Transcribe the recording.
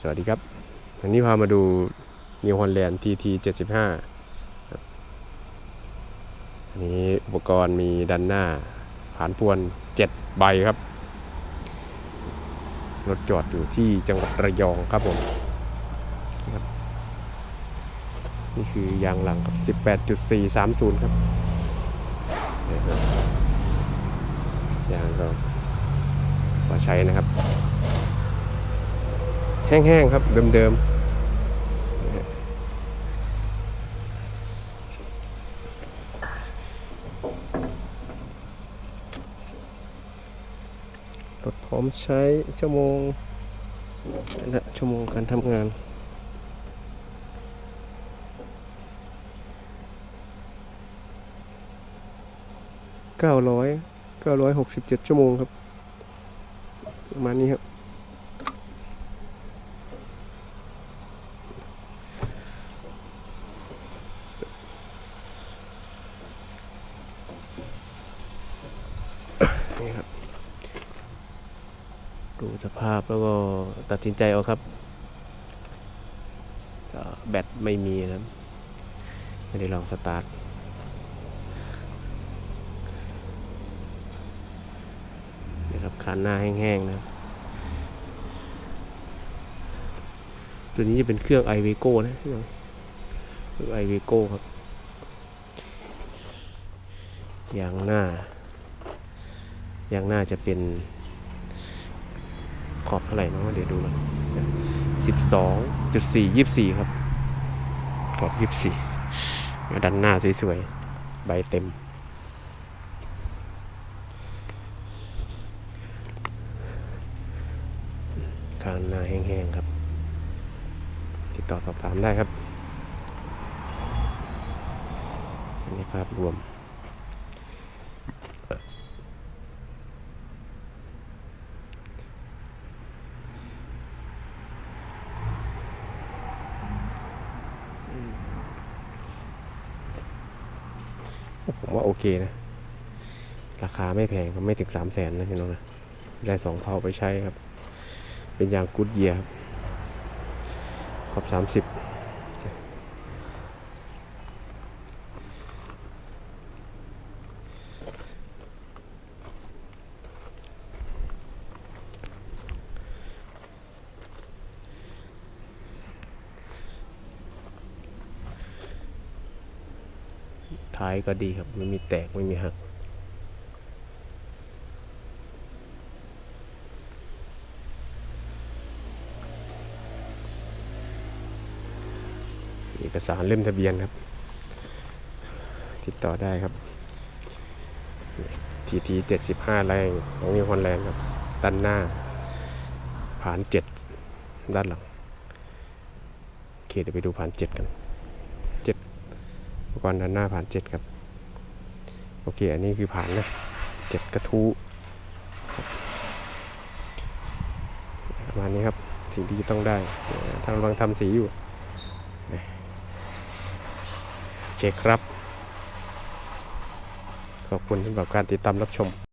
สวัสดีครับ วันนี้พามาดูนิวฮอลแลนด์ TT 75ครับอันนี้อุปกรณ์มีด้านหน้าผานพวน7ใบครับ รถจอดอยู่ที่จังหวัดระยองครับผม นี่คือยางหลังครับ18.430ครับนี่ครับยางก็มาใช้นะครับ แห้งๆครับเดิมๆรถพร้อมใช้ชั่วโมงและชั่วโมงการทำงานเก้าร้อยเก้าร้อยหกสิบเจ็ดชั่วโมงครับ ประมาณนี้ครับ นี่ครับ ดูสภาพแล้วก็ตัดสินใจเอาครับแบตไม่มีนะไม่ได้ลองสตาร์ทนี่ครับคันหน้าแห้งๆนะตัวนี้จะเป็นเครื่อง i v e g o นะเครื่องเครื่อง i v e g o ครับยางหน้า ยางน้าจะเป็นขอบเท่าไหร่เนาะเดี๋ยวดูกันสิบสองจุดสี่ยี่สิบสี่ครับขอบยี่สิบสี่ดันหน้าสวยๆ ใบเต็ม คานหน้าแห้งๆครับ ติดต่อสอบถามได้ครับ อันนี้ภาพรวม ผมว่าโอเคนะ ราคาไม่แพงก็ไม่ถึงสามแสนนะพี่น้องนะได้สองเผาไปใช้ครับ เป็นยางกูดเยียครับขอบสามสิบ ท้ายก็ดีครับไม่มีแตกไม่มีหักเอกสารเล่มทะเบียนครับ ติดต่อได้ครับทีทีเจ็ดสิบห้าแรงของนิวฮอลแลนด์ครับ ด้านหน้า ผ่านเจ็ดด้านหลังโอเคเดี๋ยวไปดูผ่านเจ็ดกัน ปกรณ์ด้านหน้าผ่านเจ็ดครับ โอเค อันนี้คือผ่านนะเจ็ดกระทู้ประมาณนี้ครับ สิ่งที่ต้องได้ทางกำลังทำสีอยู่ โอเคครับ ขอบคุณสำหรับการติดตามรับชม